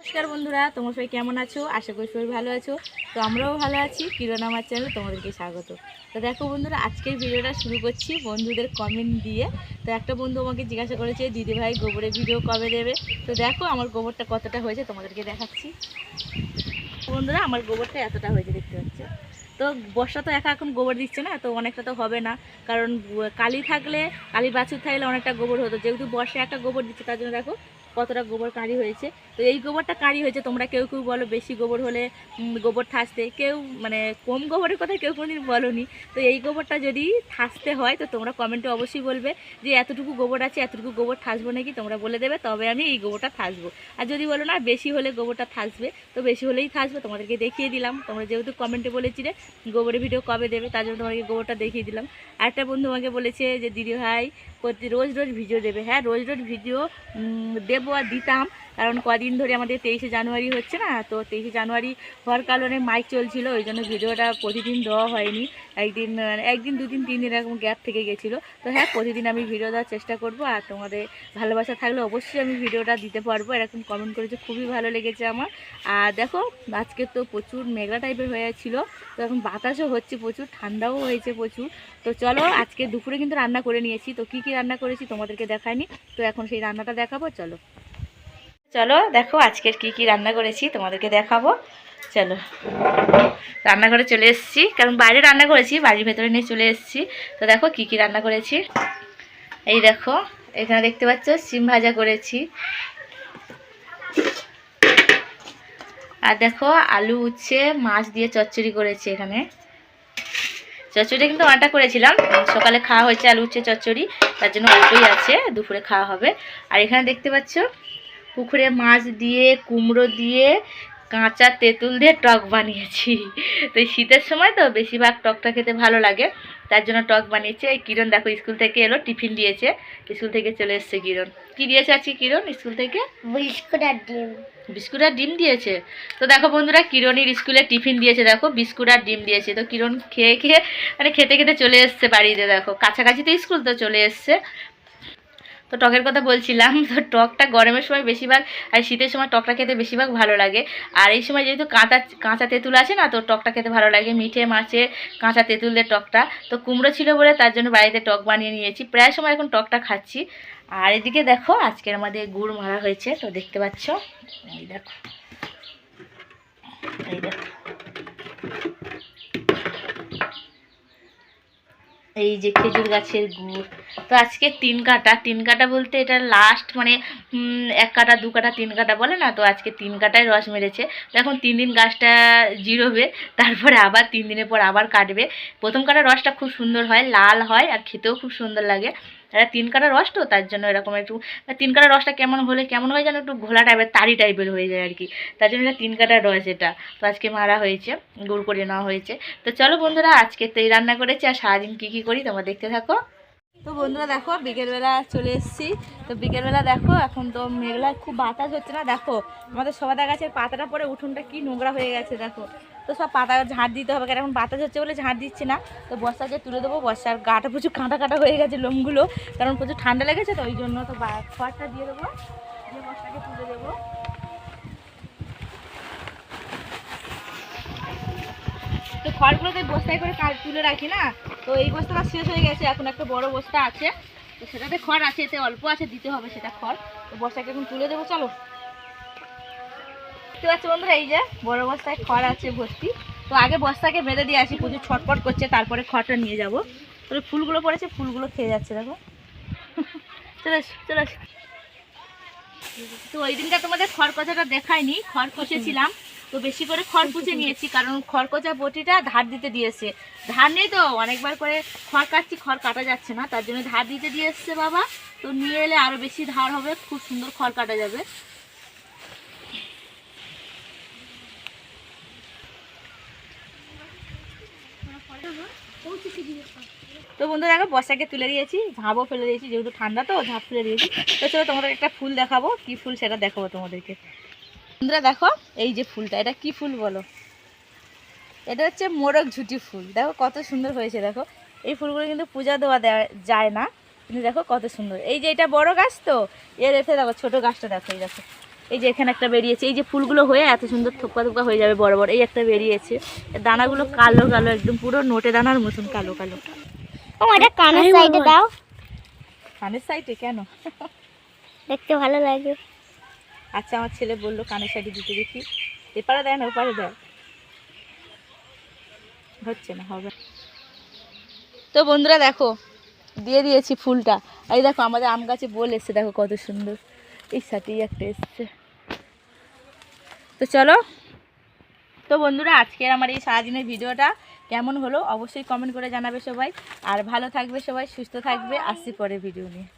নমস্কার বন্ধুরা, তোমরা সবাই কেমন আছো? আশা করি সবাই ভালো আছো। তো আমরাও ভালো আছি। কিরণ আমার চ্যানেলে তোমাদেরকে স্বাগত। তো দেখো বন্ধুরা, আজকের ভিডিওটা শুরু করছি বন্ধুদের কমেন্ট দিয়ে। তো একটা বন্ধু আমাকে জিজ্ঞাসা করেছে দিদি ভাই গোবরের ভিডিও কবে দেবে? তো দেখো আমার গোবরটা কতটা হয়েছে, তোমাদেরকে দেখাচ্ছি। বন্ধুরা, আমার গোবরটা এতটা হয়েছে, দেখতে পাচ্ছ। তো বর্ষা তো একা এখন গোবর দিচ্ছে না, তো অনেকটা তো হবে না। কারণ কালি থাকলে, কালি বাছুর থাকলে অনেকটা গোবর হতো। যেহেতু বর্ষায় একটা গোবর দিচ্ছে, তার জন্য দেখো কতটা গোবর কাঁড়ি হয়েছে। তো এই গোবরটা কাঁড়ি হয়েছে, তোমরা কেউ কেউ বলো বেশি গোবর হলে গোবর ঠাসতে। কেউ মানে কম গোবরের কথা কেউ কোনোদিন বলনি। তো এই গোবরটা যদি ঠাসতে হয়, তো তোমরা কমেন্টে অবশ্যই বলবে যে এতটুকু গোবর আছে, এতটুকু গোবর ঠাসবো নাকি? তোমরা বলে দেবে, তবে আমি এই গোবরটা ঠাসবো। আর যদি বলো না, বেশি হলে গোবরটা থাসবে তো বেশি হলেই থাসবে তোমাদেরকে দেখিয়ে দিলাম। তোমরা যেহেতু কমেন্টে বলেছিলে গোবরের ভিডিও কবে দেবে, তার জন্য তোমাকে গোবরটা দেখিয়ে দিলাম। আরেকটা বন্ধু আমাকে বলেছে যে, দিদি ভাই প্রতি রোজ রোজ ভিডিও দেবে। হ্যাঁ রোজ রোজ ভিডিও উম, দেবো আর দিতাম। কারণ কদিন ধরে আমাদের তেইশে জানুয়ারি হচ্ছে না, তো তেইশে জানুয়ারি হওয়ার কারণে মাইক চলছিল, ওই জন্য ভিডিওটা প্রতিদিন দেওয়া হয়নি। একদিন মানে একদিন, দুদিন, তিন দিন এরকম গ্যাপ থেকে গেছিল। তো হ্যাঁ প্রতিদিন আমি ভিডিও দেওয়ার চেষ্টা করব, আর তোমাদের ভালোবাসা থাকলে অবশ্যই আমি ভিডিওটা দিতে পারব। এরকম কমেন্ট করেছে, খুবই ভালো লেগেছে আমার। আর দেখো, আজকে তো প্রচুর মেঘলা টাইপের হয়ে ছিল, তো এখন বাতাসও হচ্ছে প্রচুর, ঠান্ডাও হয়েছে প্রচুর। তো চলো, আজকে দুপুরে কিন্তু রান্না করে নিয়েছি। তো কী কী রান্না করেছি তোমাদেরকে দেখাইনি, তো এখন সেই রান্নাটা দেখাবো, চলো। চলো দেখো আজকের কি কি রান্না করেছি, তোমাদেরকে দেখাবো। চলো। রান্নাঘরে চলে এসেছি, কারণ বাইরে রান্না করেছি, বাড়ির ভেতরে নিয়ে চলে এসেছি। তো দেখো কি কি রান্না করেছি। এই দেখো, এখানে দেখতে পাচ্ছ, সিম ভাজা করেছি। আর দেখো, আলু উচ্ছে, মাছ দিয়ে চচ্চড়ি করেছি এখানে। চচ্চড়ি কিন্তু অনেকটা করেছিলাম। সকালে খাওয়া হয়েছে আলু উচ্ছে, চচ্চড়ি, তার জন্য অল্পই আছে, দুপুরে খাওয়া হবে। আর এখানে দেখতে পাচ্ছ পুকুরে মাছ দিয়ে কুমড়ো দিয়ে কাঁচা তেঁতুল দিয়ে টক বানিয়েছি। তো এই শীতের সময় তো বেশিরভাগ টকটা খেতে ভালো লাগে। তার জন্য টক বানিয়েছে। এই কিরণ দেখো স্কুল থেকে এলো টিফিন দিয়েছে। স্কুল থেকে চলে এসছে কিরণ। কি দিয়েছে আজকে কিরণ স্কুল থেকে? বিস্কুট আর ডিম। বিস্কুট আর ডিম দিয়েছে? তো দেখো বন্ধুরা কিরণের স্কুলে টিফিন দিয়েছে দেখো বিস্কুট আর ডিম দিয়েছে। তো কিরণ খেয়ে খেয়ে মানে খেতে খেতে চলে এসছে বাড়িতে দেখো। কাছাকাছি তো স্কুল তো চলে এসছে। তো টকের কথা বলছিলাম, তো টকটা গরমের সময় বেশিরভাগ আর শীতের সময় টকটা খেতে বেশিরভাগ ভালো লাগে। আর এই সময় যেহেতু কাঁচা কাঁচা তেঁতুল আছে না, তো টকটা খেতে ভালো লাগে। মিঠে, মাছে, কাঁচা তেঁতুলের টকটা। তো কুমড়ো ছিল বলে তার জন্য বাড়িতে টক বানিয়ে নিয়েছি। প্রায় সময় এখন টকটা খাচ্ছি। আর এদিকে দেখো, আজকের আমাদের গুড় মারা হয়েছে, তো দেখতে পাচ্ছ? এই দেখো। এই দেখো। এই যে খেজুর গাছের গুড়। তো আজকে তিন কাটা। তিন কাটা বলতে এটা লাস্ট মানে এক কাটা, দু কাটা, তিন কাটা বলে না? তো আজকে তিন কাটায় রস মেরেছে। তো এখন তিন দিন গাছটা জিরোবে, তারপরে আবার তিন দিনের পর আবার কাটবে। প্রথম কাটা রসটা খুব সুন্দর হয়, লাল হয় আর খেতেও খুব সুন্দর লাগে। এটা তিন কাটা রস তো, তার জন্য এরকম একটু, তিন কাটা রসটা কেমন হলে, কেমন হয় যেন একটু ঘোলা টাইপের তারি টাইপের হয়ে যায় আর কি। তার জন্য এটা তিন কাটা রস এটা। তো আজকে মারা হয়েছে, গুড় করে নেওয়া হয়েছে। তো চলো বন্ধুরা, আজকে তো এই রান্না করেছি আর সারাদিন কী কী করি তোমরা দেখতে থাকো। তো বন্ধুরা দেখো, বিকেলবেলা চলে এসেছি। তো বিকেলবেলা দেখো, এখন তো মেঘলা, খুব বাতাস হচ্ছে না। দেখো, আমাদের সবাদা গাছের পাতাটা পরে উঠোনটা কি নোংরা হয়ে গেছে, দেখো। তো সব পাতা ঝাঁট দিতে হবে, কারণ এখন বাতাস হচ্ছে বলে ঝাঁট দিচ্ছে না। তো বর্ষাকে তুলে দেবো, বর্ষার গাটা প্রচুর কাঁটা কাঁটা হয়ে গেছে লোমগুলো, কারণ প্রচুর ঠান্ডা লেগেছে, তো ওই জন্য তো খড়টা দিয়ে দেবো, দিয়ে বর্ষাকে তুলে দেবো। তো খড়গুলো তো বস্তায় করে কাট তুলে রাখি না, তো এই বস্তাটা শেষ হয়ে গেছে, এখন একটা বড় বস্তা আছে। তো সেটাতে খড় আছে, এতে অল্প আছে, দিতে হবে সেটা খড়। তো বস্তাকে এখন তুলে দেবো, চলো। দেখতে পাচ্ছ বন্ধুরা, এই যে বড় বস্তায় খড় আছে ভর্তি। তো আগে বস্তাকে বেঁধে দিয়ে আসি প্রচুর ছটপট করছে, তারপরে খড়টা নিয়ে যাব। তো ফুলগুলো পড়েছে, ফুলগুলো খেয়ে যাচ্ছে, দেখো। চলে চলে। তো ওই দিনটা তোমাদের খড়কচাটা দেখায়নি খড় কুচেছিলাম। তো বেশি করে খড় কুচে নিয়েছি, কারণ খড়কচা বটিটা ধার দিতে দিয়েছে। ধার নেই তো, অনেকবার করে খড় কাটছি, খড় কাটা যাচ্ছে না, তার জন্য ধার দিতে দিয়ে এসছে বাবা। তো নিয়ে এলে আরও বেশি ধার হবে, খুব সুন্দর খড় কাটা যাবে। তো বন্ধুরা, দেখো, বর্ষাকে তুলে দিয়েছি, ঝাঁপও ফেলে দিয়েছি, যেহেতু ঠান্ডা তো, ঝাঁপ ফেলে দিয়েছি। তো চলো, তোমাদের একটা ফুল দেখাবো। কি ফুল সেটা দেখাবো তোমাদেরকে। বন্ধুরা, দেখো, এই যে ফুলটা, এটা কি ফুল বলো? এটা হচ্ছে মোরগ ঝুটি ফুল। দেখো, কত সুন্দর হয়েছে, দেখো। এই ফুলগুলো কিন্তু পূজা দেওয়া দেওয়া যায় না, কিন্তু দেখো কত সুন্দর। এই যে এটা বড় গাছ তো, এর এসে দেখো, ছোট গাছটা দেখো, এই দেখো। এই যে এখানে একটা বেরিয়েছে। এই যে ফুলগুলো হয়ে এত সুন্দর থোপা থোপা হয়ে যাবে বড় বড়। এই একটা বেরিয়েছে। দানাগুলো কালো কালো একদম পুরো নোটে দানার মতন কালো কালো। ও এটা কানের সাইডে দাও। কানের সাইডে কেন? দেখতে ভালো লাগে। আচ্ছা আমার ছেলে বলল কানের সাইডে দিতে দেখি। এপারে দেয় না ওপারে দেয়। হচ্ছে না হবে তো বন্ধুরা দেখো দিয়ে দিয়েছি ফুলটা। এই দেখো আমাদের আম গাছে বল এসছে দেখো কত সুন্দর। এই সাথেই একটা এসছে। তো চলো। তো বন্ধুরা, আজকের আমার এই সারাদিনের ভিডিওটা কেমন হলো অবশ্যই কমেন্ট করে জানাবে সবাই। আর ভালো থাকবে সবাই, সুস্থ থাকবে। আসছি পরে ভিডিও নিয়ে।